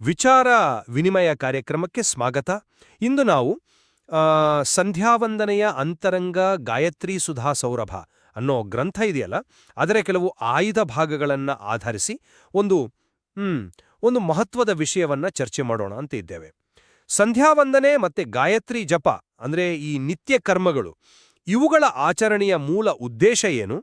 ವಿಚಾರ ವಿನಿಮಯ ಕಾರ್ಯಕ್ರಮಕ್ಕೆ ಸ್ವಾಗತ. ಇಂದು ನಾವು ಸಂಧ್ಯಾವಂದನೆಯ ಅಂತರಂಗ ಗಾಯತ್ರಿ ಸುಧಾ ಸೌರಭ ಅನ್ನೋ ಗ್ರಂಥ ಇದೆಯಲ್ಲ ಅದರ ಕೆಲವು ಆಯ್ದ ಭಾಗಗಳನ್ನು ಆಧರಿಸಿ ಒಂದು ಒಂದು ಮಹತ್ವದ ವಿಷಯವನ್ನ ಚರ್ಚೆ ಮಾಡೋಣ ಅಂತ ಇದ್ದೇವೆ. ಸಂಧ್ಯಾವಂದನೆ ಮತ್ತೆ ಗಾಯತ್ರಿ ಜಪ ಅಂದ್ರೆ ಈ ನಿತ್ಯ ಕರ್ಮಗಳು, ಇವುಗಳ ಆಚರಣೆಯ ಮೂಲ ಉದ್ದೇಶ ಏನು,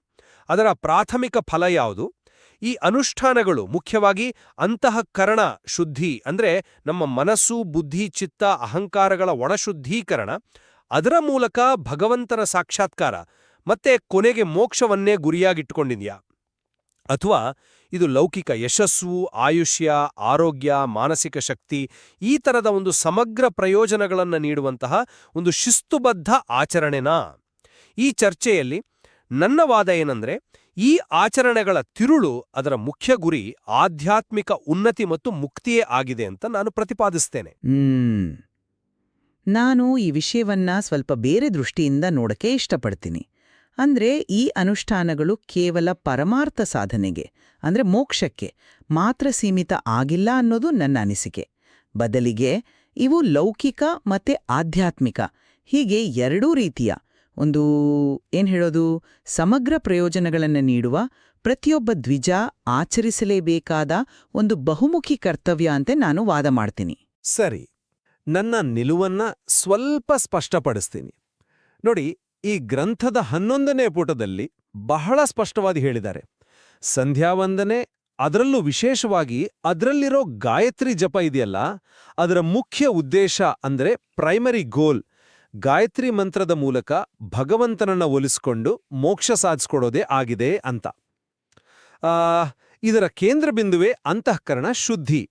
ಅದರ ಪ್ರಾಥಮಿಕ ಫಲ ಯಾವುದು ಈ ಅನುಷ್ಠಾನಗಳು ಮುಖ್ಯವಾಗಿ ಅಂತಃಕರಣ ಶುದ್ಧಿ ಅಂದ್ರೆ ನಮ್ಮ ಮನಸ್ಸು, ಬುದ್ಧಿ, ಚಿತ್ತ, ಅಹಂಕಾರಗಳ ಒಣಶುದ್ಧೀಕರಣ. ಅದರ ಮೂಲಕ ಭಗವಂತನ ಸಾಕ್ಷಾತ್ಕಾರ. ಮತ್ತೆ ಕೊನೆಗೆ ಮೋಕ್ಷವನ್ನೇ ಗುರಿಯಾಗಿಟ್ಟುಕೊಂಡಿದೆಯಾ ಅಥವಾ ಇದು ಲೌಕಿಕ ಯಶಸ್ಸು, ಆಯುಷ್ಯ, ಆರೋಗ್ಯ, ಮಾನಸಿಕ ಶಕ್ತಿ ಈ ತರದ ಒಂದು ಸಮಗ್ರ ಪ್ರಯೋಜನಗಳನ್ನು ನೀಡುವಂತಹ ಒಂದು ಶಿಸ್ತುಬದ್ಧ ಆಚರಣೆನಾ. ಈ ಚರ್ಚೆಯಲ್ಲಿ ನನ್ನ ವಾದ ಏನಂದ್ರೆ ಈ ಆಚರಣೆಗಳ ತಿರುಳು ಅದರ ಮುಖ್ಯ ಗುರಿ ಆಧ್ಯಾತ್ಮಿಕ ಉನ್ನತಿ ಮತ್ತು ಮುಕ್ತಿಯೇ ಆಗಿದೆ ಅಂತ ನಾನು ಪ್ರತಿಪಾದಿಸ್ತೇನೆ. ನಾನು ಈ ವಿಷಯವನ್ನ ಸ್ವಲ್ಪ ಬೇರೆ ದೃಷ್ಟಿಯಿಂದ ನೋಡಕ್ಕೆ ಇಷ್ಟಪಡ್ತೀನಿ. ಅಂದ್ರೆ ಈ ಅನುಷ್ಠಾನಗಳು ಕೇವಲ ಪರಮಾರ್ಥ ಸಾಧನೆಗೆ, ಅಂದ್ರೆ ಮೋಕ್ಷಕ್ಕೆ ಮಾತ್ರ ಸೀಮಿತ ಆಗಿಲ್ಲ ಅನ್ನೋದು ನನ್ನ ಅನಿಸಿಕೆ. ಬದಲಿಗೆ ಇವು ಲೌಕಿಕ ಮತ್ತೆ ಆಧ್ಯಾತ್ಮಿಕ, ಹೀಗೆ ಎರಡೂ ರೀತಿಯ ಒಂದು ಏನು ಹೇಳೋದು? ಸಮಗ್ರ ಪ್ರಯೋಜನಗಳನ್ನು ನೀಡುವ, ಪ್ರತಿಯೊಬ್ಬ ದ್ವಿಜ ಆಚರಿಸಲೇಬೇಕಾದ ಒಂದು ಬಹುಮುಖಿ ಕರ್ತವ್ಯ ಅಂತ ನಾನು ವಾದ ಮಾಡ್ತೀನಿ. ಸರಿ. ನನ್ನ ನಿಲುವನ್ನ ಸ್ವಲ್ಪ ಸ್ಪಷ್ಟಪಡಿಸ್ತೀನಿ. ನೋಡಿ, ಈ ಗ್ರಂಥದ ಹನ್ನೊಂದನೇ ಪುಟದಲ್ಲಿ ಬಹಳ ಸ್ಪಷ್ಟವಾಗಿ ಹೇಳಿದ್ದಾರೆ. ಸಂಧ್ಯಾವಂದನೆ ಅದರಲ್ಲೂ ವಿಶೇಷವಾಗಿ ಅದರಲ್ಲಿರೋ ಗಾಯತ್ರಿ ಜಪ ಇದೆಯಲ್ಲ, ಅದರ ಮುಖ್ಯ ಉದ್ದೇಶ ಅಂದ್ರೆ ಪ್ರೈಮರಿ ಗೋಲ್ ಗಾಯತ್ರಿ ಮಂತ್ರದ ಮೂಲಕ ಭಗವಂತನನ್ನ ಒಲಿಸ್ಕೊಂಡು ಮೋಕ್ಷ ಸಾಧಿಸ್ಕೊಡೋದೇ ಆಗಿದೆ ಅಂತ. ಇದರ ಕೇಂದ್ರ ಬಿಂದುವೆ ಅಂತಃಕರಣ ಶುದ್ಧಿ.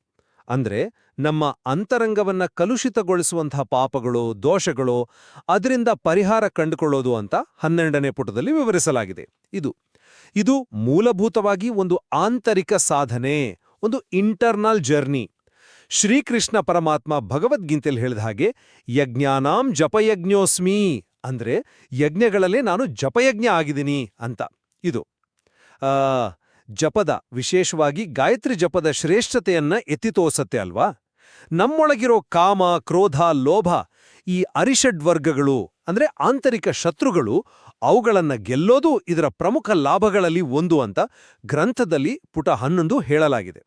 ಅಂದ್ರೆ ನಮ್ಮ ಅಂತರಂಗವನ್ನ ಕಲುಷಿತಗೊಳಿಸುವಂತಹ ಪಾಪಗಳು, ದೋಷಗಳು, ಅದರಿಂದ ಪರಿಹಾರ ಕಂಡುಕೊಳ್ಳೋದು ಅಂತ ಹನ್ನೆರಡನೇ ಪುಟದಲ್ಲಿ ವಿವರಿಸಲಾಗಿದೆ. ಇದು ಇದು ಮೂಲಭೂತವಾಗಿ ಒಂದು ಆಂತರಿಕ ಸಾಧನೆ, ಒಂದು ಇಂಟರ್ನಲ್ ಜರ್ನಿ ಶ್ರೀಕೃಷ್ಣ ಪರಮಾತ್ಮ ಭಗವದ್ಗೀತೆಯಲ್ಲಿ ಹೇಳಿದ ಹಾಗೆ, ಯಜ್ಞಾನಾಂ ಜಪಯಜ್ಞೋಸ್ಮಿ ಅಂದ್ರೆ ಯಜ್ಞಗಳಲ್ಲೇ ನಾನು ಜಪಯಜ್ಞ ಆಗಿದ್ದೀನಿ ಅಂತ. ಇದು ಜಪದ, ವಿಶೇಷವಾಗಿ ಗಾಯತ್ರಿ ಜಪದ ಶ್ರೇಷ್ಠತೆಯನ್ನ ಎತ್ತಿ ತೋರಿಸತ್ತೆ ಅಲ್ವಾ? ನಮ್ಮೊಳಗಿರೋ ಕಾಮ, ಕ್ರೋಧ, ಲೋಭ ಈ ಅರಿಷಡ್ವರ್ಗಗಳು ಅಂದ್ರೆ ಆಂತರಿಕ ಶತ್ರುಗಳು ಅವುಗಳನ್ನ ಗೆಲ್ಲೋದು ಇದರ ಪ್ರಮುಖ ಲಾಭಗಳಲ್ಲಿ ಒಂದು ಅಂತ ಗ್ರಂಥದಲ್ಲಿ ಪುಟ ಹನ್ನೊಂದು ಹೇಳಲಾಗಿದೆ.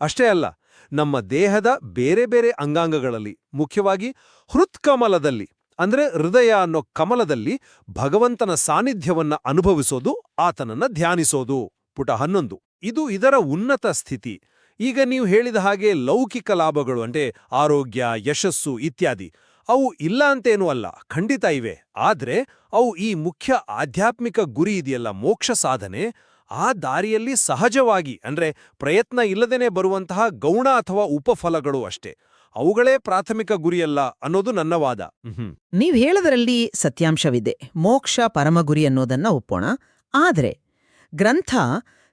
ಅಷ್ಟೇ ಅಲ್ಲ ನಮ್ಮ ದೇಹದ ಬೇರೆ ಬೇರೆ ಅಂಗಾಂಗಗಳಲ್ಲಿ, ಮುಖ್ಯವಾಗಿ ಹೃತ್ಕಮಲದಲ್ಲಿ, ಅಂದ್ರೆ ಹೃದಯ ಅನ್ನೋ ಕಮಲದಲ್ಲಿ ಭಗವಂತನ ಸಾನ್ನಿಧ್ಯವನ್ನ ಅನುಭವಿಸೋದು, ಆತನನ್ನ ಧ್ಯಾನಿಸೋದು. ಪುಟ ಹನ್ನೊಂದು. ಇದು ಇದರ ಉನ್ನತ ಸ್ಥಿತಿ. ಈಗ ನೀವು ಹೇಳಿದ ಹಾಗೆ ಲೌಕಿಕ ಲಾಭಗಳು ಅಂದ್ರೆ ಆರೋಗ್ಯ, ಯಶಸ್ಸು ಇತ್ಯಾದಿ, ಅವು ಇಲ್ಲ ಅಂತೇನೂ ಅಲ್ಲ, ಖಂಡಿತ ಇವೆ. ಆದರೆ ಅವು ಈ ಮುಖ್ಯ ಆಧ್ಯಾತ್ಮಿಕ ಗುರಿ ಇದೆಯಲ್ಲ ಮೋಕ್ಷ ಸಾಧನೆ ಆ ದಾರಿಯಲ್ಲಿ ಸಹಜವಾಗಿ ಅಂದ್ರೆ ಪ್ರಯತ್ನ ಇಲ್ಲದೇನೆ ಬರುವಂತಹ ಗೌಣ ಅಥವಾ ಉಪಫಲಗಳು ಅಷ್ಟೇ. ಅವುಗಳೇ ಪ್ರಾಥಮಿಕ ಗುರಿಯಲ್ಲ ಅನ್ನೋದು ನನ್ನ ವಾದ. ನೀವು ನೀವ್ ಹೇಳದರಲ್ಲಿ ಸತ್ಯಾಂಶವಿದೆ. ಮೋಕ್ಷ ಪರಮಗುರಿ ಅನ್ನೋದನ್ನ ಒಪ್ಪೋಣ. ಆದರೆ ಗ್ರಂಥ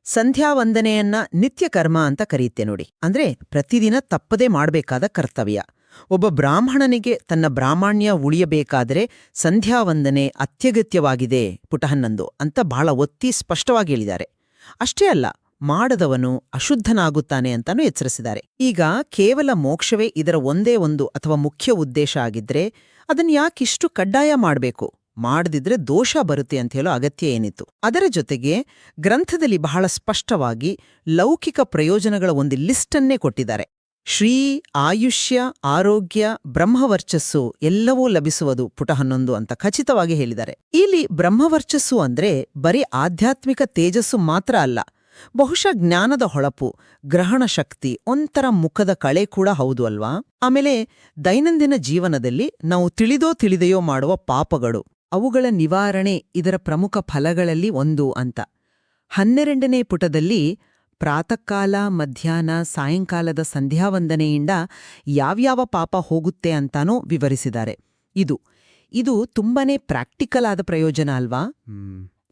ಸಂಧ್ಯಾವಂದನೆಯನ್ನ ನಿತ್ಯ ಕರ್ಮ ಅಂತ ಕರೆಯುತ್ತೆ ನೋಡಿ. ಅಂದ್ರೆ ಪ್ರತಿದಿನ ತಪ್ಪದೇ ಮಾಡಬೇಕಾದ ಕರ್ತವ್ಯ. ಒಬ್ಬ ಬ್ರಾಹ್ಮಣನಿಗೆ ತನ್ನ ಬ್ರಾಹ್ಮಣ್ಯ ಉಳಿಯಬೇಕಾದರೆ ಸಂಧ್ಯಾವಂದನೆ ಅತ್ಯಗತ್ಯವಾಗಿದೆ ಪುಟ ಹನ್ನೊಂದು ಅಂತ ಬಹಳ ಒತ್ತಿ ಸ್ಪಷ್ಟವಾಗಿ ಹೇಳಿದ್ದಾರೆ. ಅಷ್ಟೇ ಅಲ್ಲ, ಮಾಡದವನು ಅಶುದ್ಧನಾಗುತ್ತಾನೆ ಅಂತಾನೂ ಎಚ್ಚರಿಸಿದ್ದಾರೆ. ಈಗ ಕೇವಲ ಮೋಕ್ಷವೇ ಇದರ ಒಂದೇ ಒಂದು ಅಥವಾ ಮುಖ್ಯ ಉದ್ದೇಶ ಆಗಿದ್ರೆ ಅದನ್ ಯಾಕಿಷ್ಟು ಕಡ್ಡಾಯ ಮಾಡಬೇಕು? ಮಾಡದಿದ್ರೆ ದೋಷ ಬರುತ್ತೆ ಅಂತ ಹೇಳೋ ಅಗತ್ಯ ಏನಿತ್ತು? ಅದರ ಜೊತೆಗೆ ಗ್ರಂಥದಲ್ಲಿ ಬಹಳ ಸ್ಪಷ್ಟವಾಗಿ ಲೌಕಿಕ ಪ್ರಯೋಜನಗಳ ಒಂದು ಲಿಸ್ಟನ್ನೇ ಕೊಟ್ಟಿದ್ದಾರೆ. ಶ್ರೀ ಆಯುಷ್ಯ, ಆರೋಗ್ಯ, ಬ್ರಹ್ಮವರ್ಚಸ್ಸು ಎಲ್ಲವೂ ಲಭಿಸುವುದು ಪುಟ ಹನ್ನೊಂದು ಅಂತ ಖಚಿತವಾಗಿ ಹೇಳಿದ್ದಾರೆ. ಇಲ್ಲಿ ಬ್ರಹ್ಮವರ್ಚಸ್ಸು ಅಂದ್ರೆ ಬರೀ ಆಧ್ಯಾತ್ಮಿಕ ತೇಜಸ್ಸು ಮಾತ್ರ ಅಲ್ಲ, ಬಹುಶಃ ಜ್ಞಾನದ ಹೊಳಪು, ಗ್ರಹಣ ಶಕ್ತಿ, ಒಂಥರ ಮುಖದ ಕಳೆ ಕೂಡ ಹೌದು ಅಲ್ವಾ? ಆಮೇಲೆ ದೈನಂದಿನ ಜೀವನದಲ್ಲಿ ನಾವು ತಿಳಿದೋ ತಿಳಿದೆಯೋ ಮಾಡುವ ಪಾಪಗಳು, ಅವುಗಳ ನಿವಾರಣೆ ಇದರ ಪ್ರಮುಖ ಫಲಗಳಲ್ಲಿ ಒಂದು ಅಂತ. ಹನ್ನೆರಡನೇ ಪುಟದಲ್ಲಿ ಪ್ರಾತಃಕಾಲ ಮಧ್ಯಾಹ್ನ ಸಾಯಂಕಾಲದ ಸಂಧ್ಯಾವಂದನೆಯಿಂದ ಯಾವ್ಯಾವ ಪಾಪ ಹೋಗುತ್ತೆ ಅಂತಾನೋ ವಿವರಿಸಿದ್ದಾರೆ. ಇದು ಇದು ತುಂಬಾನೇ ಪ್ರಾಕ್ಟಿಕಲ್ ಆದ ಪ್ರಯೋಜನ ಅಲ್ವಾ?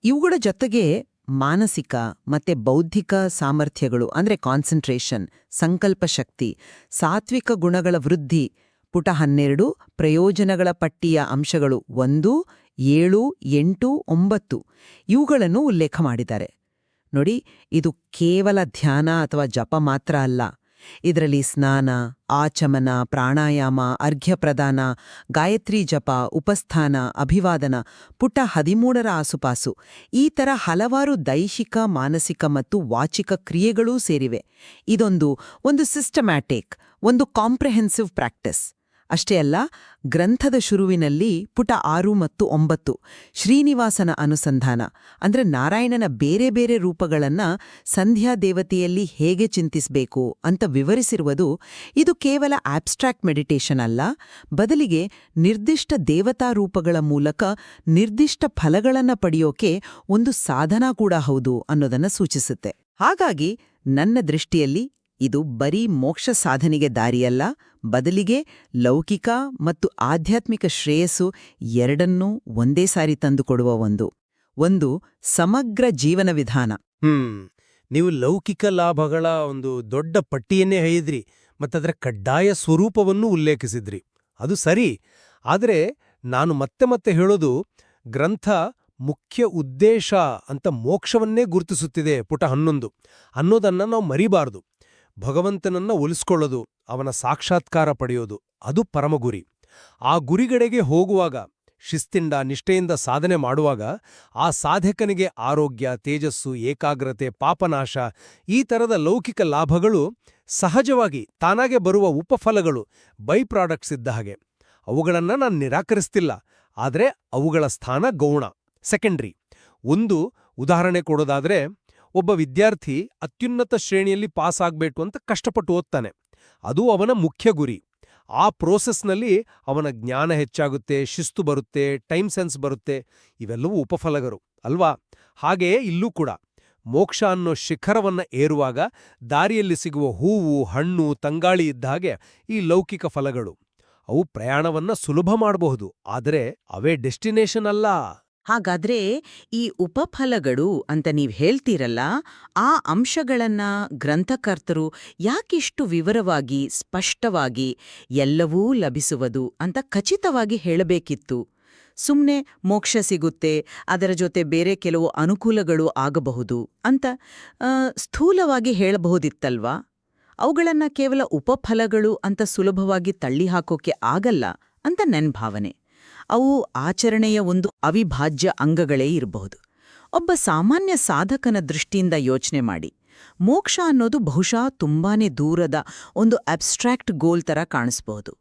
ಇವುಗಳ ಜೊತೆಗೆ ಮಾನಸಿಕ ಮತ್ತೆ ಬೌದ್ಧಿಕ ಸಾಮರ್ಥ್ಯಗಳು ಅಂದ್ರೆ ಕಾನ್ಸಂಟ್ರೇಷನ್ ಸಂಕಲ್ಪ ಶಕ್ತಿ ಸಾತ್ವಿಕ ಗುಣಗಳ ವೃದ್ಧಿ ಪುಟ ಹನ್ನೆರಡು ಪ್ರಯೋಜನಗಳ ಪಟ್ಟಿಯ ಅಂಶಗಳು ಒಂದು ಏಳು ಎಂಟು ಒಂಬತ್ತು ಇವುಗಳನ್ನು ಉಲ್ಲೇಖ ಮಾಡಿದ್ದಾರೆ. ನೋಡಿ, ಇದು ಕೇವಲ ಧ್ಯಾನ ಅಥವಾ ಜಪ ಮಾತ್ರ ಅಲ್ಲ. ಇದರಲ್ಲಿ ಸ್ನಾನ, ಆಚಮನ, ಪ್ರಾಣಾಯಾಮ ಅರ್ಘ್ಯ ಪ್ರದಾನ ಗಾಯತ್ರಿ ಜಪ, ಉಪಸ್ಥಾನ, ಅಭಿವಾದನ, ಪುಟ ಹದಿಮೂರರ ಆಸುಪಾಸು. ಈ ಥರ ಹಲವಾರು ದೈಹಿಕ, ಮಾನಸಿಕ ಮತ್ತು ವಾಚಿಕ ಕ್ರಿಯೆಗಳೂ ಸೇರಿವೆ. ಇದೊಂದು ಒಂದು ಸಿಸ್ಟಮ್ಯಾಟಿಕ್ ಒಂದು ಕಾಂಪ್ರೆಹೆನ್ಸಿವ್ ಪ್ರಾಕ್ಟಿಸ್ ಅಷ್ಟೇ ಅಲ್ಲ, ಗ್ರಂಥದ ಶುರುವಿನಲ್ಲಿ ಪುಟ ಆರು ಮತ್ತು ಒಂಬತ್ತು, ಶ್ರೀನಿವಾಸನ ಅನುಸಂಧಾನ, ಅಂದ್ರೆ ನಾರಾಯಣನ ಬೇರೆ ಬೇರೆ ರೂಪಗಳನ್ನ ಸಂಧ್ಯಾ ದೇವತೆಯಲ್ಲಿ ಹೇಗೆ ಚಿಂತಿಸಬೇಕು ಅಂತ ವಿವರಿಸಿರುವುದು ಇದು ಕೇವಲ ಆಬ್ಸ್ಟ್ರಾಕ್ಟ್ ಮೆಡಿಟೇಷನ್ ಅಲ್ಲ, ಬದಲಿಗೆ ನಿರ್ದಿಷ್ಟ ದೇವತಾ ರೂಪಗಳ ಮೂಲಕ ನಿರ್ದಿಷ್ಟ ಫಲಗಳನ್ನ ಪಡೆಯೋಕೆ ಒಂದು ಸಾಧನ ಕೂಡ ಹೌದು ಅನ್ನೋದನ್ನ ಸೂಚಿಸುತ್ತೆ. ಹಾಗಾಗಿ ನನ್ನ ದೃಷ್ಟಿಯಲ್ಲಿ ಇದು ಬರೀ ಮೋಕ್ಷ ಸಾಧನೆಗೆ ದಾರಿಯಲ್ಲ ಬದಲಿಗೆ ಲೌಕಿಕ ಮತ್ತು ಆಧ್ಯಾತ್ಮಿಕ ಶ್ರೇಯಸ್ಸು ಎರಡನ್ನೂ ಒಂದೇ ಸಾರಿ ತಂದುಕೊಡುವ ಒಂದು. ಒಂದು ಸಮಗ್ರ ಜೀವನ ವಿಧಾನ. ನೀವು ಲೌಕಿಕ ಲಾಭಗಳ ಒಂದು ದೊಡ್ಡ ಪಟ್ಟಿಯನ್ನೇ ಹೇಳಿದ್ರಿ, ಮತ್ತದರ ಕಡ್ಡಾಯ ಸ್ವರೂಪವನ್ನು ಉಲ್ಲೇಖಿಸಿದ್ರಿ. ಅದು ಸರಿ. ಆದರೆ ನಾನು ಮತ್ತೆ ಮತ್ತೆ ಹೇಳೋದು, ಗ್ರಂಥ ಮುಖ್ಯ ಉದ್ದೇಶ ಅಂತ ಮೋಕ್ಷವನ್ನೇ ಗುರುತಿಸುತ್ತಿದೆ ಪುಟ ಹನ್ನೊಂದು. ಅನ್ನೋದನ್ನ ನಾವು ಮರಿಬಾರ್ದು. ಭಗವಂತನನ್ನ ಒಲಿಸ್ಕೊಳ್ಳೋದು, ಅವನ ಸಾಕ್ಷಾತ್ಕಾರ ಪಡೆಯೋದು, ಅದು ಪರಮಗುರಿ. ಆ ಗುರಿಗಡೆಗೆ ಹೋಗುವಾಗ ಶಿಸ್ತಿಂಡ ನಿಷ್ಠೆಯಿಂದ ಸಾಧನೆ ಮಾಡುವಾಗ, ಆ ಸಾಧಕನಿಗೆ ಆರೋಗ್ಯ, ತೇಜಸ್ಸು, ಏಕಾಗ್ರತೆ, ಪಾಪನಾಶ, ಈ ಥರದ ಲೌಕಿಕ ಲಾಭಗಳು ಸಹಜವಾಗಿ ತಾನಾಗೆ ಬರುವ ಉಪಫಲಗಳು ಬೈ ಪ್ರಾಡಕ್ಟ್ಸ್ ಇದ್ದ ಹಾಗೆ. ಅವುಗಳನ್ನು ನಾನು ನಿರಾಕರಿಸ್ತಿಲ್ಲ, ಆದರೆ ಅವುಗಳ ಸ್ಥಾನ ಗೌಣ, ಸೆಕೆಂಡ್ರಿ. ಒಂದು ಉದಾಹರಣೆ ಕೊಡೋದಾದ್ರೆ ಒಬ್ಬ ವಿದ್ಯಾರ್ಥಿ ಅತ್ಯುನ್ನತ ಶ್ರೇಣಿಯಲ್ಲಿ ಪಾಸ್ ಆಗಬೇಕು ಅಂತ ಕಷ್ಟಪಟ್ಟು ಓದ್ತಾನೆ. ಅದು ಅವನ ಮುಖ್ಯ ಗುರಿ. ಆ ಪ್ರೋಸೆಸ್ನಲ್ಲಿ ಅವನ ಜ್ಞಾನ ಹೆಚ್ಚಾಗುತ್ತೆ, ಶಿಸ್ತು ಬರುತ್ತೆ, ಟೈಮ್ ಸೆನ್ಸ್ ಬರುತ್ತೆ. ಇವೆಲ್ಲವೂ ಉಪಫಲಗರು ಅಲ್ವಾ? ಹಾಗೆಯೇ ಇಲ್ಲೂ ಕೂಡ. ಮೋಕ್ಷ ಅನ್ನೋ ಶಿಖರವನ್ನ ಏರುವಾಗ ದಾರಿಯಲ್ಲಿ ಸಿಗುವ ಹೂವು, ಹಣ್ಣು, ತಂಗಾಳಿ ಇದ್ದ ಹಾಗೆ ಈ ಲೌಕಿಕ ಫಲಗಳು. ಅವು ಪ್ರಯಾಣವನ್ನ ಸುಲಭ ಮಾಡಬಹುದು, ಆದರೆ ಅವೇ ಡೆಸ್ಟಿನೇಷನ್ ಅಲ್ಲ. ಹಾಗಾದ್ರೆ ಈ ಉಪಫಲಗಳು ಅಂತ ನೀವು ಹೇಳ್ತೀರಲ್ಲ, ಆ ಅಂಶಗಳನ್ನ ಗ್ರಂಥಕರ್ತರು ಯಾಕಿಷ್ಟು ವಿವರವಾಗಿ, ಸ್ಪಷ್ಟವಾಗಿ ಎಲ್ಲವೂ ಲಭಿಸುವುದು ಅಂತ ಖಚಿತವಾಗಿ ಹೇಳಬೇಕಿತ್ತು. ಸುಮ್ನೆ ಮೋಕ್ಷ ಸಿಗುತ್ತೆ, ಅದರ ಜೊತೆ ಬೇರೆ ಕೆಲವು ಅನುಕೂಲಗಳು ಆಗಬಹುದು ಅಂತ ಸ್ಥೂಲವಾಗಿ ಹೇಳಬಹುದಿತ್ತಲ್ವಾ? ಅವುಗಳನ್ನ ಕೇವಲ ಉಪಫಲಗಳು ಅಂತ ಸುಲಭವಾಗಿ ತಳ್ಳಿಹಾಕೋಕೆ ಆಗಲ್ಲ ಅಂತ ನನ್ ಭಾವನೆ. ಅವು ಆಚರಣೆಯ ಒಂದು ಅವಿಭಾಜ್ಯ ಅಂಗಗಳೇ ಇರಬಹುದು. ಒಬ್ಬ ಸಾಮಾನ್ಯ ಸಾಧಕನ ದೃಷ್ಟಿಯಿಂದ ಯೋಚನೆ ಮಾಡಿ. ಮೋಕ್ಷ ಅನ್ನೋದು ಬಹುಶಃ ತುಂಬಾನೇ ದೂರದ ಒಂದು ಅಬ್ಸ್ಟ್ರಾಕ್ಟ್ ಗೋಲ್ ಥರ ಕಾಣಿಸ್ಬಹುದು.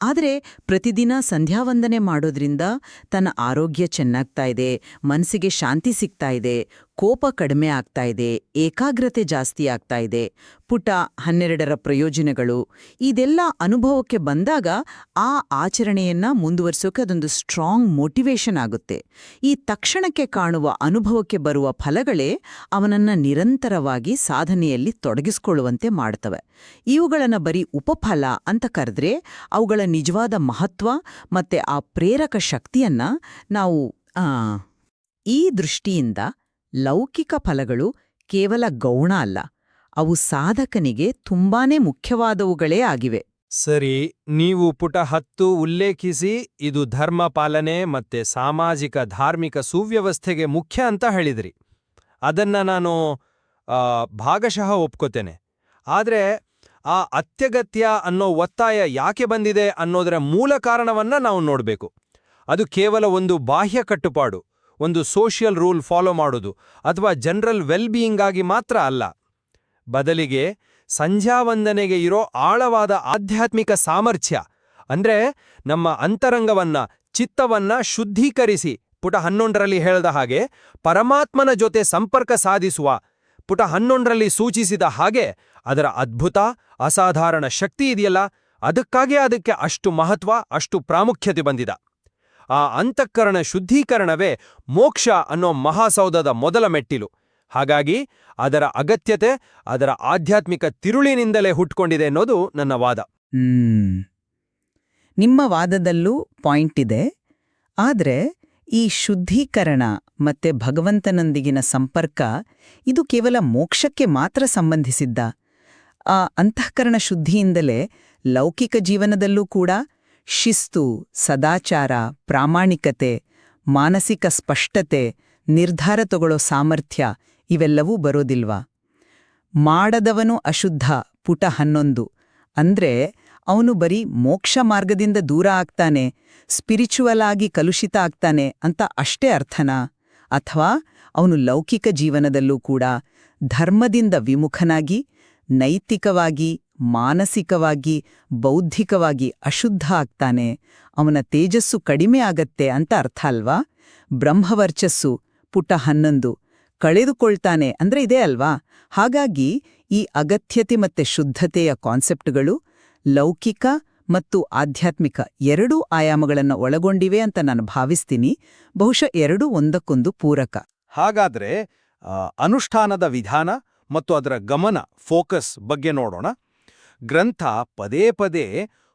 ಆದರೆ ಪ್ರತಿದಿನ ಸಂಧ್ಯಾವಂದನೆ ಮಾಡೋದ್ರಿಂದ ತನ್ನ ಆರೋಗ್ಯ ಚೆನ್ನಾಗ್ತಾ ಇದೆ, ಮನಸ್ಸಿಗೆ ಶಾಂತಿ ಸಿಗ್ತಾ ಇದೆ ಕೋಪ ಕಡಿಮೆ ಆಗ್ತಾ ಇದೆ, ಏಕಾಗ್ರತೆ ಜಾಸ್ತಿ ಆಗ್ತಾ ಇದೆ. ಪುಟ ಹನ್ನೆರಡರ ಪ್ರಯೋಜನಗಳು. ಇದೆಲ್ಲ ಅನುಭವಕ್ಕೆ ಬಂದಾಗ ಆ ಆಚರಣೆಯನ್ನ ಮುಂದುವರಿಸೋಕೆ ಅದೊಂದು ಸ್ಟ್ರಾಂಗ್ ಮೋಟಿವೇಶನ್ ಆಗುತ್ತೆ. ಈ ತಕ್ಷಣಕ್ಕೆ ಕಾಣುವ ಅನುಭವಕ್ಕೆ ಬರುವ ಫಲಗಳೇ ಅವನನ್ನ ನಿರಂತರವಾಗಿ ಸಾಧನೆಯಲ್ಲಿ ತೊಡಗಿಸ್ಕೊಳ್ಳುವಂತೆ ಮಾಡ್ತವೆ. ಇವುಗಳನ್ನು ಬರೀ ಉಪಫಲ ಅಂತ ಕರೆದ್ರೆ ಅವುಗಳ ನಿಜವಾದ ಮಹತ್ವ ಮತ್ತೆ ಆ ಪ್ರೇರಕ ಶಕ್ತಿಯನ್ನ ನಾವು ಈ ದೃಷ್ಟಿಯಿಂದ ಲೌಕಿಕ ಫಲಗಳು ಕೇವಲ ಗೌಣ ಅಲ್ಲ, ಅವು ಸಾಧಕನಿಗೆ ತುಂಬಾನೇ ಮುಖ್ಯವಾದವುಗಳೇ ಆಗಿವೆ. ಸರಿ, ನೀವು ಪುಟ ಹತ್ತು ಉಲ್ಲೇಖಿಸಿ, ಇದು ಧರ್ಮ ಪಾಲನೆ ಮತ್ತೆ ಸಾಮಾಜಿಕ ಧಾರ್ಮಿಕ ಸುವ್ಯವಸ್ಥೆಗೆ ಮುಖ್ಯ ಅಂತ ಹೇಳಿದ್ರಿ. ಅದನ್ನ ನಾನು ಭಾಗಶಃ ಒಪ್ಕೋತೇನೆ. ಆದರೆ, ಆ ಅತ್ಯಗತ್ಯ ಅನ್ನೋ ಒತ್ತಾಯ ಯಾಕೆ ಬಂದಿದೆ ಅನ್ನೋದರ ಮೂಲ ಕಾರಣವನ್ನ ನಾವು ನೋಡಬೇಕು. ಅದು ಕೇವಲ ಒಂದು ಬಾಹ್ಯ ಕಟ್ಟುಪಾಡು. ಒಂದು ಸೋಷಿಯಲ್ ರೂಲ್ ಫಾಲೋ ಮಾಡೋದು ಅಥವಾ ಜನರಲ್ ವೆಲ್ಬೀಯಿಂಗ್ ಆಗಿ ಮಾತ್ರ ಅಲ್ಲ. ಬದಲಿಗೆ ಸಂಧ್ಯಾವಂದನೆಗೆ ಇರೋ ಆಳವಾದ ಆಧ್ಯಾತ್ಮಿಕ ಸಾಮರ್ಥ್ಯ, ಅಂದ್ರೆ ನಮ್ಮ ಅಂತರಂಗವನ್ನ, ಚಿತ್ತವನ್ನ ಶುದ್ಧೀಕರಿಸಿ, ಪುಟ ಹನ್ನೊಂದರಲ್ಲಿ ಹೇಳ್ದ ಹಾಗೆ ಪರಮಾತ್ಮನ ಜೊತೆ ಸಂಪರ್ಕ ಸಾಧಿಸುವ, ಪುಟ ಹನ್ನೊಂದರಲ್ಲಿ ಸೂಚಿಸಿದ ಹಾಗೆ ಅದರ ಅದ್ಭುತ, ಅಸಾಧಾರಣ ಶಕ್ತಿ ಇದೆಯಲ್ಲ, ಅದಕ್ಕಾಗೇ ಅದಕ್ಕೆ ಅಷ್ಟು ಮಹತ್ವ, ಅಷ್ಟು ಪ್ರಾಮುಖ್ಯತೆ ಬಂದಿದ. ಆ ಅಂತಃಕರಣ ಶುದ್ಧೀಕರಣವೇ ಮೋಕ್ಷ ಅನ್ನೋ ಮಹಾಸೌಧದ ಮೊದಲ ಮೆಟ್ಟಿಲು. ಹಾಗಾಗಿ ಅದರ ಅಗತ್ಯತೆ, ಅದರ ಆಧ್ಯಾತ್ಮಿಕ ತಿರುಳಿನಿಂದಲೇ ಹುಟ್ಕೊಂಡಿದೆ ಅನ್ನೋದು ನನ್ನ ವಾದ. ನಿಮ್ಮ ವಾದದಲ್ಲೂ ಪಾಯಿಂಟ್ ಇದೆ. ಆದರೆ ಈ ಶುದ್ಧೀಕರಣ ಮತ್ತೆ ಭಗವಂತನೊಂದಿಗಿನ ಸಂಪರ್ಕ ಇದು ಕೇವಲ ಮೋಕ್ಷಕ್ಕೆ ಮಾತ್ರ ಸಂಬಂಧಿಸಿದ್ದ. ಆ ಅಂತಃಕರಣ ಶುದ್ಧಿಯಿಂದಲೇ ಲೌಕಿಕ ಜೀವನದಲ್ಲೂ ಕೂಡ ಶಿಸ್ತು, ಸದಾಚಾರ, ಪ್ರಾಮಾಣಿಕತೆ, ಮಾನಸಿಕ ಸ್ಪಷ್ಟತೆ, ನಿರ್ಧಾರ ತಗೊಳ್ಳೋ ಸಾಮರ್ಥ್ಯ ಇವೆಲ್ಲವೂ ಬರೋದಿಲ್ವಾ? ಮಾಡದವನು ಅಶುದ್ಧ, ಪುಟ ಹನ್ನೊಂದು. ಅಂದ್ರೆ ಅವನು ಬರೀ ಮೋಕ್ಷ ಮಾರ್ಗದಿಂದ ದೂರ ಆಗ್ತಾನೆ ಸ್ಪಿರಿಚುವಲ್ ಆಗಿ ಕಲುಷಿತ ಆಗ್ತಾನೆ ಅಂತ ಅಷ್ಟೇ ಅರ್ಥನಾ? ಅಥವಾ ಅವನು ಲೌಕಿಕ ಜೀವನದಲ್ಲೂ ಕೂಡ ಧರ್ಮದಿಂದ ವಿಮುಖನಾಗಿ, ನೈತಿಕವಾಗಿ ಮಾನಸಿಕವಾಗಿ, ಬೌದ್ಧಿಕವಾಗಿ ಅಶುದ್ಧ ಆಗ್ತಾನೆ. ಅವನ ತೇಜಸ್ಸು ಕಡಿಮೆ ಆಗತ್ತೆ ಅಂತ ಅರ್ಥ ಅಲ್ವಾ? ಬ್ರಹ್ಮವರ್ಚಸ್ಸು, ಪುಟ ಹನ್ನೊಂದು, ಕಳೆದುಕೊಳ್ತಾನೆ ಅಂದ್ರೆ ಇದೇ ಅಲ್ವಾ? ಹಾಗಾಗಿ ಈ ಅಗತ್ಯತೆ ಮತ್ತೆ ಶುದ್ಧತೆಯ ಕಾನ್ಸೆಪ್ಟ್ಗಳು ಲೌಕಿಕ ಮತ್ತು ಆಧ್ಯಾತ್ಮಿಕ ಎರಡೂ ಆಯಾಮಗಳನ್ನು ಒಳಗೊಂಡಿವೆ ಅಂತ ನಾನು ಭಾವಿಸ್ತೀನಿ. ಬಹುಶಃ ಎರಡೂ ಒಂದಕ್ಕೊಂದು ಪೂರಕ. ಹಾಗಾದ್ರೆ ಅನುಷ್ಠಾನದ ವಿಧಾನ ಮತ್ತು ಅದರ ಗಮನ, ಫೋಕಸ್ ಬಗ್ಗೆ ನೋಡೋಣ. ಗ್ರಂಥ ಪದೇ ಪದೇ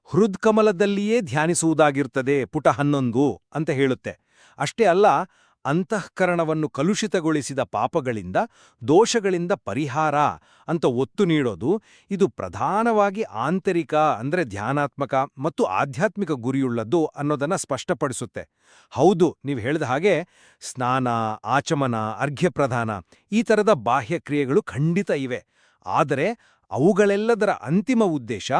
ಹೃದ್ಕಮಲದಲ್ಲಿಯೇ ಧ್ಯಾನಿಸುವುದಾಗಿರ್ತದೆ ಪುಟ ಹನ್ನೊಂದು ಅಂತ ಹೇಳುತ್ತೆ. ಅಷ್ಟೇ ಅಲ್ಲ, ಅಂತಃಕರಣವನ್ನು ಕಲುಷಿತಗೊಳಿಸಿದ ಪಾಪಗಳಿಂದ ದೋಷಗಳಿಂದ ಪರಿಹಾರ ಅಂತ ಒತ್ತು ನೀಡೋದು ಇದು ಪ್ರಧಾನವಾಗಿ ಆಂತರಿಕ ಅಂದ್ರೆ ಧ್ಯಾನಾತ್ಮಕ ಮತ್ತು ಆಧ್ಯಾತ್ಮಿಕ ಗುರಿಯುಳ್ಳದ್ದು ಅನ್ನೋದನ್ನ ಸ್ಪಷ್ಟಪಡಿಸುತ್ತೆ. ಹೌದು, ನೀವು ಹೇಳಿದ ಹಾಗೆ ಸ್ನಾನ, ಆಚಮನ, ಅರ್ಘ್ಯಪ್ರಧಾನ ಈ ಥರದ ಬಾಹ್ಯ ಕ್ರಿಯೆಗಳು ಖಂಡಿತ ಇವೆ. ಆದರೆ ಅವುಗಳೆಲ್ಲದರ ಅಂತಿಮ ಉದ್ದೇಶ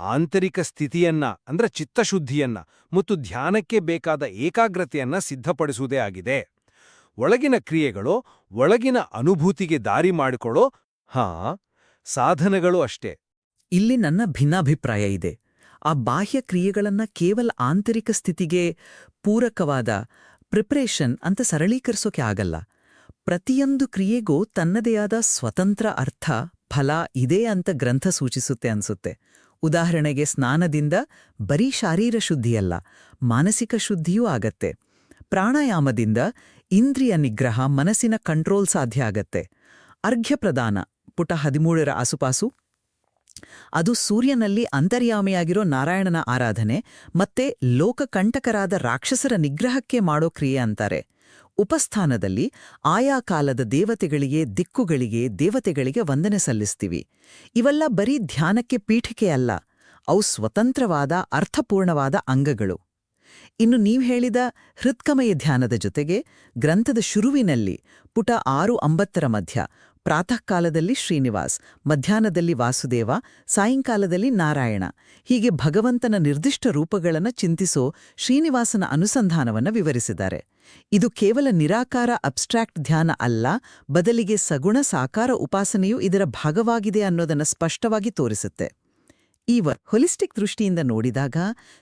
ಆಂತರಿಕ ಸ್ಥಿತಿಯನ್ನ, ಅಂದ್ರೆ ಚಿತ್ತಶುದ್ಧಿಯನ್ನ ಮತ್ತು ಧ್ಯಾನಕ್ಕೆ ಬೇಕಾದ ಏಕಾಗ್ರತೆಯನ್ನ ಸಿದ್ಧಪಡಿಸುವುದೇ ಆಗಿದೆ. ಒಳಗಿನ ಕ್ರಿಯೆಗಳು ಒಳಗಿನ ಅನುಭೂತಿಗೆ ದಾರಿ ಮಾಡಿಕೊಡೋ, ಹಾ, ಸಾಧನಗಳು ಅಷ್ಟೇ. ಇಲ್ಲಿ ನನ್ನ ಭಿನ್ನಾಭಿಪ್ರಾಯ ಇದೆ. ಆ ಬಾಹ್ಯ ಕ್ರಿಯೆಗಳನ್ನ ಕೇವಲ ಆಂತರಿಕ ಸ್ಥಿತಿಗೆ ಪೂರಕವಾದ ಪ್ರಿಪರೇಷನ್ ಅಂತ ಸರಳೀಕರಿಸೋಕೆ ಆಗಲ್ಲ. ಪ್ರತಿಯೊಂದು ಕ್ರಿಯೆಗೂ ತನ್ನದೇ ಆದ ಸ್ವತಂತ್ರ ಅರ್ಥ ಫಲ ಇದೆ ಅಂತ ಗ್ರಂಥ ಸೂಚಿಸುತ್ತೆ ಅನ್ಸುತ್ತೆ. ಉದಾಹರಣೆಗೆ ಸ್ನಾನದಿಂದ ಬರೀ ಶಾರೀರ ಶುದ್ಧಿಯಲ್ಲ, ಮಾನಸಿಕ ಶುದ್ಧಿಯೂ ಆಗತ್ತೆ. ಪ್ರಾಣಾಯಾಮದಿಂದ ಇಂದ್ರಿಯ ನಿಗ್ರಹ, ಮನಸ್ಸಿನ ಕಂಟ್ರೋಲ್ ಸಾಧ್ಯ ಆಗತ್ತೆ. ಅರ್ಘ್ಯಪ್ರದಾನ, ಪುಟ ಹದಿಮೂರರ ಆಸುಪಾಸು. ಅದು ಸೂರ್ಯನಲ್ಲಿ ಅಂತರ್ಯಾಮಿಯಾಗಿರೋ ನಾರಾಯಣನ ಆರಾಧನೆ ಮತ್ತೆ ಲೋಕಕಂಟಕರಾದ ರಾಕ್ಷಸರ ನಿಗ್ರಹಕ್ಕೆ ಮಾಡೋ ಕ್ರಿಯೆ ಅಂತಾರೆ. ಉಪಸ್ಥಾನದಲ್ಲಿ ಆಯಾ ಕಾಲದ ದೇವತೆಗಳಿಗೆ, ದಿಕ್ಕುಗಳಿಗೆ, ದೇವತೆಗಳಿಗೆ ವಂದನೆ ಸಲ್ಲಿಸ್ತೀವಿ. ಇವೆಲ್ಲ ಬರೀ ಧ್ಯಾನಕ್ಕೆ ಪೀಠಿಕೆ ಅಲ್ಲ, ಅವು ಸ್ವತಂತ್ರವಾದ, ಅರ್ಥಪೂರ್ಣವಾದ ಅಂಗಗಳು. ಇನ್ನು ನೀವು ಹೇಳಿದ ಹೃತ್ಕಮಯ ಧ್ಯಾನದ ಜೊತೆಗೆ ಗ್ರಂಥದ ಶುರುವಿನಲ್ಲಿ ಪುಟ ಆರು ಅಂಬತ್ತರ ಮಧ್ಯ ಪ್ರಾತಃ ಕಾಲದಲ್ಲಿ ಶ್ರೀನಿವಾಸ್, ಮಧ್ಯಾಹ್ನದಲ್ಲಿ ವಾಸುದೇವ, ಸಾಯಂಕಾಲದಲ್ಲಿ ನಾರಾಯಣ. ಹೀಗೆ ಭಗವಂತನ ನಿರ್ದಿಷ್ಟ ರೂಪಗಳನ್ನು ಚಿಂತಿಸೋ ಶ್ರೀನಿವಾಸನ ಅನುಸಂಧಾನವನ್ನು ವಿವರಿಸಿದ್ದಾರೆ. ಇದು ಕೇವಲ ನಿರಾಕಾರ ಅಬ್ಸ್ಟ್ರಾಕ್ಟ್ ಧ್ಯಾನ ಅಲ್ಲ, ಬದಲಿಗೆ ಸಗುಣ ಸಾಕಾರ ಉಪಾಸನೆಯು ಇದರ ಭಾಗವಾಗಿದೆ ಅನ್ನೋದನ್ನು ಸ್ಪಷ್ಟವಾಗಿ ತೋರಿಸುತ್ತೆ. ಈ ಹೊಲಿಸ್ಟಿಕ್ ದೃಷ್ಟಿಯಿಂದ ನೋಡಿದಾಗ,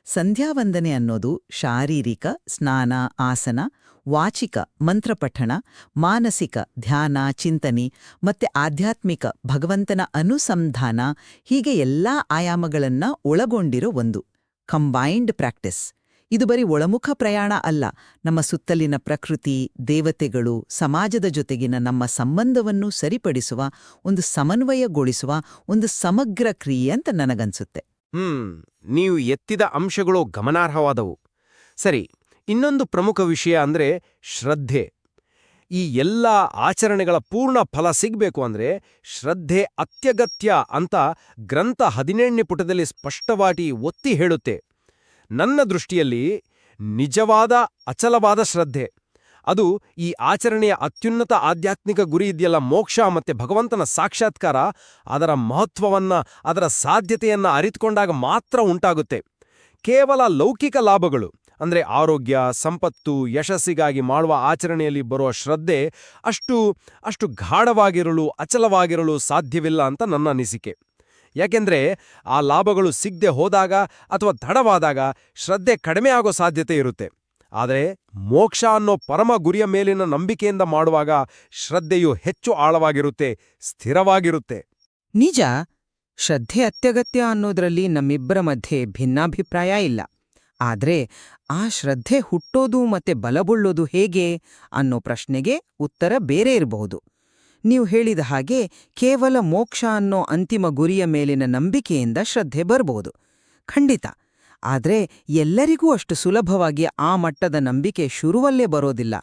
ಸಂಧ್ಯಾವಂದನೆ ಅನ್ನೋದು ಶಾರೀರಿಕ ಸ್ನಾನ, ಆಸನ ವಾಚಿಕ, ಮಂತ್ರಪಠಣ, ಮಾನಸಿಕ, ಧ್ಯಾನ, ಚಿಂತನೆ ಮತ್ತೆ ಆಧ್ಯಾತ್ಮಿಕ, ಭಗವಂತನ ಅನುಸಂಧಾನ ಹೀಗೆ ಎಲ್ಲಾ ಆಯಾಮಗಳನ್ನ ಒಳಗೊಂಡಿರೋ ಒಂದು ಕಂಬೈನ್ಡ್ ಪ್ರಾಕ್ಟೀಸ್ ಇದು ಬರೀ ಒಳಮುಖ ಪ್ರಯಾಣ ಅಲ್ಲ, ನಮ್ಮ ಸುತ್ತಲಿನ ಪ್ರಕೃತಿ, ದೇವತೆಗಳು, ಸಮಾಜದ ಜೊತೆಗಿನ ನಮ್ಮ ಸಂಬಂಧವನ್ನು ಸರಿಪಡಿಸುವ, ಒಂದು ಸಮನ್ವಯಗೊಳಿಸುವ, ಒಂದು ಸಮಗ್ರ ಕ್ರಿಯೆ ಅಂತ ನನಗನ್ಸುತ್ತೆ. ಹ್ಮ್, ನೀವು ಎತ್ತಿದ ಅಂಶಗಳು ಗಮನಾರ್ಹವಾದವು. ಸರಿ ಇನ್ನೊಂದು ಪ್ರಮುಖ ವಿಷಯ ಅಂದ್ರೆ ಶ್ರದ್ಧೆ. ಈ ಎಲ್ಲ ಆಚರಣೆಗಳ ಪೂರ್ಣ ಫಲ ಸಿಗಬೇಕು ಅಂದ್ರೆ ಶ್ರದ್ಧೆ ಅತ್ಯಗತ್ಯ ಅಂತ ಗ್ರಂಥ ಹದಿನೇಳನೇ ಪುಟದಲ್ಲಿ ಸ್ಪಷ್ಟವಾಗಿ ಒತ್ತಿ ಹೇಳುತ್ತೆ. ನನ್ನ ದೃಷ್ಟಿಯಲ್ಲಿ ನಿಜವಾದ ಅಚಲವಾದ ಶ್ರದ್ಧೆ. ಅದು ಈ ಆಚರಣೆಯ ಅತ್ಯುನ್ನತ ಆಧ್ಯಾತ್ಮಿಕ ಗುರಿ ಇದೆಯಲ್ಲ ಮೋಕ್ಷ ಮತ್ತೆ ಭಗವಂತನ ಸಾಕ್ಷಾತ್ಕಾರ, ಅದರ ಮಹತ್ವವನ್ನ, ಅದರ ಸಾಧ್ಯತೆಯನ್ನ ಅರಿತುಕೊಂಡಾಗ ಮಾತ್ರ ಉಂಟಾಗುತ್ತೆ. ಕೇವಲ ಲೌಕಿಕ ಲಾಭಗಳು. ಅಂದ್ರೆ ಆರೋಗ್ಯ, ಸಂಪತ್ತು, ಯಶಸ್ಸಿಗಾಗಿ ಮಾಡುವ ಆಚರಣೆಯಲ್ಲಿ ಬರುವ ಶ್ರದ್ಧೆ ಅಷ್ಟು ಅಷ್ಟು ಗಾಢವಾಗಿರಲು, ಅಚಲವಾಗಿರಲು ಸಾಧ್ಯವಿಲ್ಲ ಅಂತ ನನ್ನ ಅನಿಸಿಕೆ. ಯಾಕೆಂದರೆ ಆ ಲಾಭಗಳು ಸಿಗದೆ ಹೋದಾಗ ಅಥವಾ ತಡವಾದಾಗ ಶ್ರದ್ಧೆ ಕಡಿಮೆ ಆಗೋ ಸಾಧ್ಯತೆ ಇರುತ್ತೆ. ಆದರೆ ಮೋಕ್ಷ ಅನ್ನೋ ಪರಮ ಗುರಿಯ ಮೇಲಿನ ನಂಬಿಕೆಯಿಂದ ಮಾಡುವಾಗ ಶ್ರದ್ಧೆಯು ಹೆಚ್ಚು ಆಳವಾಗಿರುತ್ತೆ, ಸ್ಥಿರವಾಗಿರುತ್ತೆ. ನಿಜ, ಶ್ರದ್ಧೆ ಅತ್ಯಗತ್ಯ ಅನ್ನೋದರಲ್ಲಿ ನಮ್ಮಿಬ್ಬರ ಮಧ್ಯೆ ಭಿನ್ನಾಭಿಪ್ರಾಯ ಇಲ್ಲ. ಆದ್ರೆ ಆ ಶ್ರದ್ಧೆ ಹುಟ್ಟೋದು ಮತ್ತೆ ಬಲಗೊಳ್ಳೋದು ಹೇಗೆ ಅನ್ನೋ ಪ್ರಶ್ನೆಗೆ ಉತ್ತರ ಬೇರೆ ಇರಬಹುದು. ನೀವು ಹೇಳಿದ ಹಾಗೆ ಕೇವಲ ಮೋಕ್ಷ ಅನ್ನೋ ಅಂತಿಮ ಗುರಿಯ ಮೇಲಿನ ನಂಬಿಕೆಯಿಂದ ಶ್ರದ್ಧೆ ಬರಬಹುದು. ಖಂಡಿತ. ಆದ್ರೆ ಎಲ್ಲರಿಗೂ ಅಷ್ಟು ಸುಲಭವಾಗಿ ಆ ಮಟ್ಟದ ನಂಬಿಕೆ ಶುರುವಲ್ಲೇ ಬರೋದಿಲ್ಲ.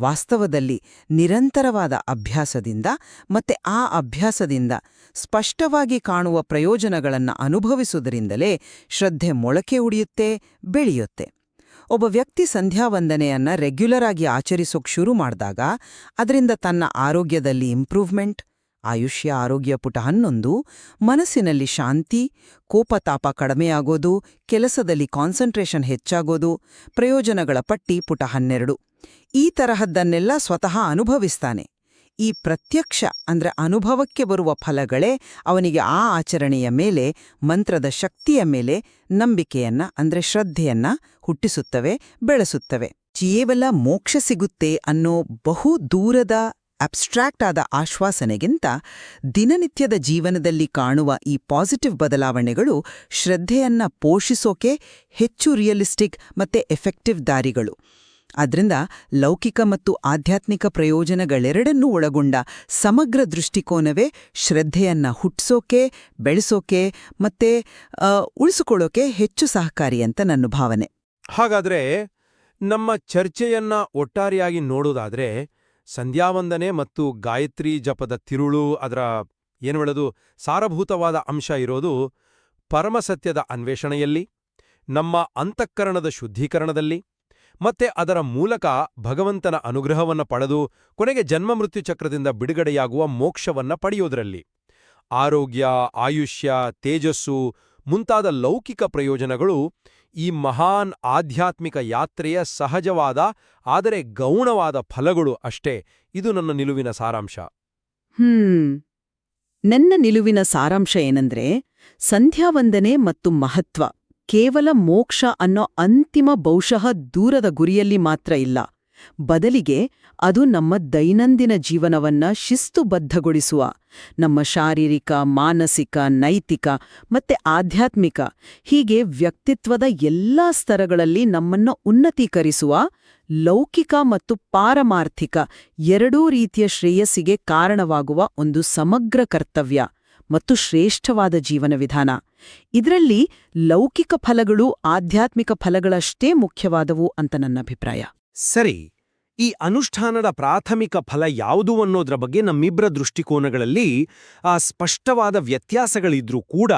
ವಾಸ್ತವದಲ್ಲಿ ನಿರಂತರವಾದ ಅಭ್ಯಾಸದಿಂದ ಮತ್ತೆ ಆ ಅಭ್ಯಾಸದಿಂದ ಸ್ಪಷ್ಟವಾಗಿ ಕಾಣುವ ಪ್ರಯೋಜನಗಳನ್ನು ಅನುಭವಿಸುವುದರಿಂದಲೇ ಶ್ರದ್ಧೆ ಮೊಳಕೆ ಉಡಿಯುತ್ತೆ, ಬೆಳೆಯುತ್ತೆ. ಒಬ್ಬ ವ್ಯಕ್ತಿ ಸಂಧ್ಯಾವಂದನೆಯನ್ನ ರೆಗ್ಯುಲರ್ ಆಗಿ ಆಚರಿಸೋಕ್ ಶುರು ಮಾಡಿದಾಗ ಅದರಿಂದ ತನ್ನ ಆರೋಗ್ಯದಲ್ಲಿ ಇಂಪ್ರೂವ್ಮೆಂಟ್ ಆಯುಷ್ಯ, ಆರೋಗ್ಯ ಪುಟ ಹನ್ನೊಂದು, ಮನಸ್ಸಿನಲ್ಲಿ ಶಾಂತಿ ಕೋಪತಾಪ ಕಡಿಮೆಯಾಗೋದು ಕೆಲಸದಲ್ಲಿ ಕಾನ್ಸಂಟ್ರೇಷನ್ ಹೆಚ್ಚಾಗೋದು, ಪ್ರಯೋಜನಗಳ ಪಟ್ಟಿ ಪುಟ ಹನ್ನೆರಡು. ಈ ತರಹದ್ದನ್ನೆಲ್ಲ ಸ್ವತಃ ಅನುಭವಿಸ್ತಾನೆ. ಈ ಪ್ರತ್ಯಕ್ಷ ಅಂದ್ರೆ ಅನುಭವಕ್ಕೆ ಬರುವ ಫಲಗಳೇ ಅವನಿಗೆ ಆ ಆಚರಣೆಯ ಮೇಲೆ, ಮಂತ್ರದ ಶಕ್ತಿಯ ಮೇಲೆ ನಂಬಿಕೆಯನ್ನ ಅಂದ್ರೆ ಶ್ರದ್ಧೆಯನ್ನ ಹುಟ್ಟಿಸುತ್ತವೆ, ಬೆಳೆಸುತ್ತವೆ. ಕೇವಲ ಮೋಕ್ಷ ಸಿಗುತ್ತೆ ಅನ್ನೋ ಬಹು ದೂರದ ಅಬ್ಸ್ಟ್ರಾಕ್ಟ್ ಆದ ಆಶ್ವಾಸನೆಗಿಂತ ದಿನನಿತ್ಯದ ಜೀವನದಲ್ಲಿ ಕಾಣುವ ಈ ಪಾಸಿಟಿವ್ ಬದಲಾವಣೆಗಳು ಶ್ರದ್ಧೆಯನ್ನ ಪೋಷಿಸೋಕೆ ಹೆಚ್ಚು ರಿಯಲಿಸ್ಟಿಕ್ ಮತ್ತೆ ಎಫೆಕ್ಟಿವ್ ದಾರಿಗಳು. ಅದ್ರಿಂದ ಲೌಕಿಕ ಮತ್ತು ಆಧ್ಯಾತ್ಮಿಕ ಪ್ರಯೋಜನಗಳೆರಡನ್ನೂ ಒಳಗೊಂಡ ಸಮಗ್ರ ದೃಷ್ಟಿಕೋನವೇ ಶ್ರದ್ಧೆಯನ್ನ ಹುಟ್ಸೋಕೆ, ಬೆಳೆಸೋಕೆ ಮತ್ತೆ ಉಳಿಸಿಕೊಳ್ಳೋಕೆ ಹೆಚ್ಚು ಸಹಕಾರಿ ಅಂತ ನನ್ನ ಭಾವನೆ. ಹಾಗಾದ್ರೆ ನಮ್ಮ ಚರ್ಚೆಯನ್ನ ಒಟ್ಟಾರೆಯಾಗಿ ನೋಡೋದಾದ್ರೆ ಸಂಧ್ಯಾವಂದನೆ ಮತ್ತು ಗಾಯತ್ರಿ ಜಪದ ತಿರುಳು ಅದರ ಏನು ಹೇಳೋದು, ಸಾರಭೂತವಾದ ಅಂಶ ಇರೋದು ಪರಮಸತ್ಯದ ಅನ್ವೇಷಣೆಯಲ್ಲಿ, ನಮ್ಮ ಅಂತಃಕರಣದ ಶುದ್ಧೀಕರಣದಲ್ಲಿ ಮತ್ತೆ ಅದರ ಮೂಲಕ ಭಗವಂತನ ಅನುಗ್ರಹವನ್ನ ಪಡೆದು ಕೊನೆಗೆ ಜನ್ಮ ಮೃತ್ಯು ಚಕ್ರದಿಂದ ಬಿಡುಗಡೆಯಾಗುವ ಮೋಕ್ಷವನ್ನ ಪಡೆಯುವುದರಲ್ಲಿ ಆರೋಗ್ಯ, ಆಯುಷ್ಯ, ತೇಜಸ್ಸು ಮುಂತಾದ ಲೌಕಿಕ ಪ್ರಯೋಜನಗಳು ಈ ಮಹಾನ್ ಆಧ್ಯಾತ್ಮಿಕ ಯಾತ್ರೆಯ ಸಹಜವಾದ, ಆದರೆ ಗೌಣವಾದ ಫಲಗಳು ಅಷ್ಟೇ. ಇದು ನನ್ನ ನಿಲುವಿನ ಸಾರಾಂಶ. ಹ್ಮ್. ನನ್ನ ನಿಲುವಿನ ಸಾರಾಂಶ ಏನಂದ್ರೆ, ಸಂಧ್ಯಾವಂದನೆ ಮತ್ತು ಮಹತ್ವ. ಕೇವಲ ಮೋಕ್ಷ ಅನ್ನೋ ಅಂತಿಮ ಬಹುಶಃ ದೂರದ ಗುರಿಯಲ್ಲಿ ಮಾತ್ರ ಇಲ್ಲ. ಬದಲಿಗೆ ಅದು ನಮ್ಮ ದೈನಂದಿನ ಜೀವನವನ್ನ ಶಿಸ್ತುಬದ್ಧಗೊಳಿಸುವ. ನಮ್ಮ ಶಾರೀರಿಕ, ಮಾನಸಿಕ, ನೈತಿಕ ಮತ್ತೆ ಆಧ್ಯಾತ್ಮಿಕ ಹೀಗೆ ವ್ಯಕ್ತಿತ್ವದ ಎಲ್ಲಾ ಸ್ತರಗಳಲ್ಲಿ ನಮ್ಮನ್ನ ಉನ್ನತೀಕರಿಸುವ ಲೌಕಿಕ ಮತ್ತು ಪಾರಮಾರ್ಥಿಕ ಎರಡೂ ರೀತಿಯ ಶ್ರೇಯಸ್ಸಿಗೆ ಕಾರಣವಾಗುವ ಒಂದು ಸಮಗ್ರ ಕರ್ತವ್ಯ. ಮತ್ತು ಶ್ರೇಷ್ಠವಾದ ಜೀವನ ವಿಧಾನ. ಇದರಲ್ಲಿ ಲೌಕಿಕ ಫಲಗಳು ಆಧ್ಯಾತ್ಮಿಕ ಫಲಗಳಷ್ಟೇ ಮುಖ್ಯವಾದವು ಅಂತ ನನ್ನ ಅಭಿಪ್ರಾಯ. ಸರಿ ಈ ಅನುಷ್ಠಾನದ ಪ್ರಾಥಮಿಕ ಫಲ ಯಾವುದು ಅನ್ನೋದ್ರ ಬಗ್ಗೆ ನಮ್ಮಿಬ್ಬರ ದೃಷ್ಟಿಕೋನಗಳಲ್ಲಿ, ಆ, ಸ್ಪಷ್ಟವಾದ ವ್ಯತ್ಯಾಸಗಳಿದ್ರೂ ಕೂಡ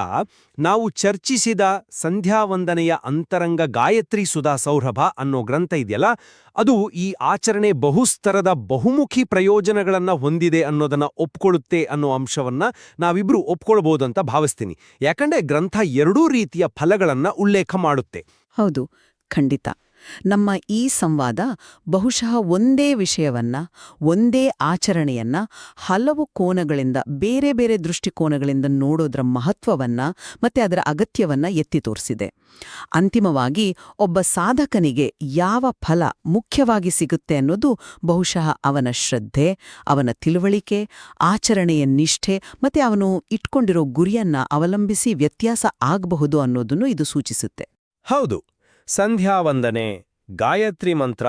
ನಾವು ಚರ್ಚಿಸಿದ ಸಂಧ್ಯಾವಂದನೆಯ ಅಂತರಂಗ ಗಾಯತ್ರಿ ಸುಧಾ ಸೌರಭ ಅನ್ನೋ ಗ್ರಂಥ ಇದೆಯಲ್ಲ, ಅದು ಈ ಆಚರಣೆ ಬಹುಸ್ತರದ ಬಹುಮುಖಿ ಪ್ರಯೋಜನಗಳನ್ನು ಹೊಂದಿದೆ ಅನ್ನೋದನ್ನ ಒಪ್ಕೊಳ್ಳುತ್ತೆ ಅನ್ನೋ ಅಂಶವನ್ನ ಒಪ್ಕೊಳ್ಬೋದು ಅಂತ ಭಾವಿಸ್ತೀನಿ. ಯಾಕಂದರೆ ಗ್ರಂಥ ಎರಡೂ ರೀತಿಯ ಫಲಗಳನ್ನು ಉಲ್ಲೇಖ ಮಾಡುತ್ತೆ. ಹೌದು, ಖಂಡಿತ. ನಮ್ಮ ಈ ಸಂವಾದ ಬಹುಶಃ ಒಂದೇ ವಿಷಯವನ್ನ, ಒಂದೇ ಆಚರಣೆಯನ್ನ, ಹಲವು ಕೋನಗಳಿಂದ, ಬೇರೆ ಬೇರೆ ದೃಷ್ಟಿಕೋನಗಳಿಂದ ನೋಡೋದ್ರ ಮಹತ್ವವನ್ನ ಮತ್ತೆ ಅದರ ಅಗತ್ಯವನ್ನ ಎತ್ತಿ ತೋರಿಸಿದೆ. ಅಂತಿಮವಾಗಿ ಒಬ್ಬ ಸಾಧಕನಿಗೆ ಯಾವ ಫಲ ಮುಖ್ಯವಾಗಿ ಸಿಗುತ್ತೆ ಅನ್ನೋದು ಬಹುಶಃ ಅವನ ಶ್ರದ್ಧೆ, ಅವನ ತಿಳುವಳಿಕೆ, ಆಚರಣೆಯ ನಿಷ್ಠೆ ಮತ್ತೆ ಅವನು ಇಟ್ಕೊಂಡಿರೋ ಗುರಿಯನ್ನ ಅವಲಂಬಿಸಿ ವ್ಯತ್ಯಾಸ ಆಗಬಹುದು ಅನ್ನೋದನ್ನು ಇದು ಸೂಚಿಸುತ್ತೆ. ಹೌದು. ಸಂಧ್ಯಾವಂದನೆ, ಗಾಯತ್ರಿ ಮಂತ್ರ,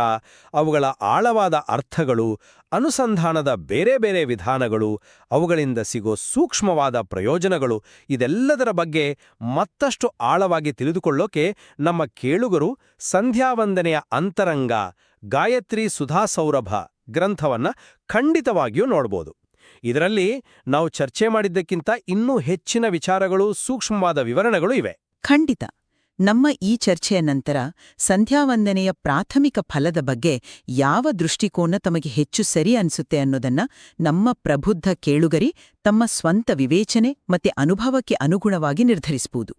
ಅವುಗಳ ಆಳವಾದ ಅರ್ಥಗಳು, ಅನುಸಂಧಾನದ ಬೇರೆ ಬೇರೆ ವಿಧಾನಗಳು, ಅವುಗಳಿಂದ ಸಿಗೋ ಸೂಕ್ಷ್ಮವಾದ ಪ್ರಯೋಜನಗಳು, ಇದೆಲ್ಲದರ ಬಗ್ಗೆ ಮತ್ತಷ್ಟು ಆಳವಾಗಿ ತಿಳಿದುಕೊಳ್ಳೋಕೆ ನಮ್ಮ ಕೇಳುಗರು ಸಂಧ್ಯಾವಂದನೆಯ ಅಂತರಂಗ, ಗಾಯತ್ರಿ ಸುಧಾ ಸೌರಭ ಗ್ರಂಥವನ್ನ ಖಂಡಿತವಾಗಿಯೂ ನೋಡ್ಬೋದು. ಇದರಲ್ಲಿ ನಾವು ಚರ್ಚೆ ಮಾಡಿದ್ದಕ್ಕಿಂತ ಇನ್ನೂ ಹೆಚ್ಚಿನ ವಿಚಾರಗಳು, ಸೂಕ್ಷ್ಮವಾದ ವಿವರಣೆಗಳು ಇವೆ. ಖಂಡಿತ. ನಮ್ಮ ಈ ಚರ್ಚೆಯ ನಂತರ ಸಂಧ್ಯಾವಂದನೆಯ ಪ್ರಾಥಮಿಕ ಫಲದ ಬಗ್ಗೆ ಯಾವ ದೃಷ್ಟಿಕೋನ ತಮಗೆ ಹೆಚ್ಚು ಸರಿ ಅನ್ಸುತ್ತೆ ಅನ್ನೋದನ್ನ ನಮ್ಮ ಪ್ರಬುದ್ಧ ಕೇಳುಗರಿ ತಮ್ಮ ಸ್ವಂತ ವಿವೇಚನೆ ಮತ್ತೆ ಅನುಭವಕ್ಕೆ ಅನುಗುಣವಾಗಿ ನಿರ್ಧರಿಸಬಹುದು